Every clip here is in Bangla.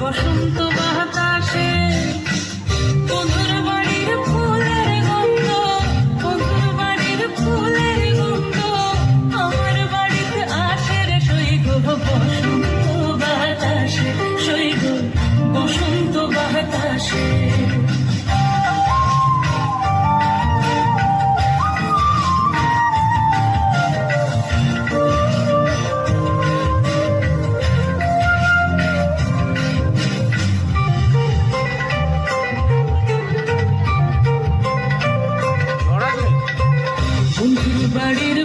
বসন্ত বাতাসে বন্ধুর বাড়ির ফুলের গন্ধ, বন্ধুর বাড়ির ফুলের গন্ধ। আমার বাড়িতে আসে রে সৈগ, বসন্ত বাতাসে, সৈগ, বসন্ত বাতাসে। বন্ধুর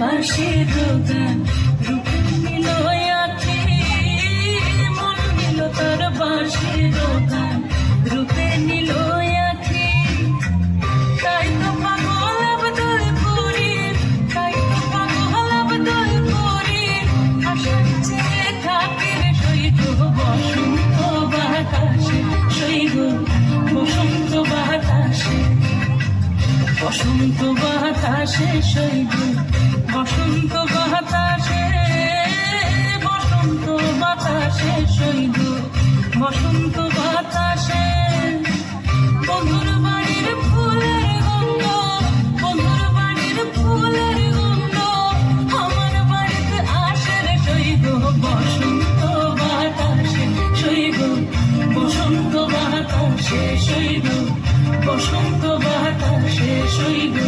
বাসে দোকান বসন্ত বাতাসে শৈব, বসন্ত বাতাসে বসন্ত বাতাসে শৈব, বসন্ত বাতাসে। বন্ধুর বাড়ির ফুলের গন্ধ, বন্ধুর বাড়ির ফুলের গন্ধ, আমার বাড়িতে আসে রে শৈব, বসন্ত বাতাসে শৈব, বসন্ত বাতাসে শৈব, বসন্ত show you.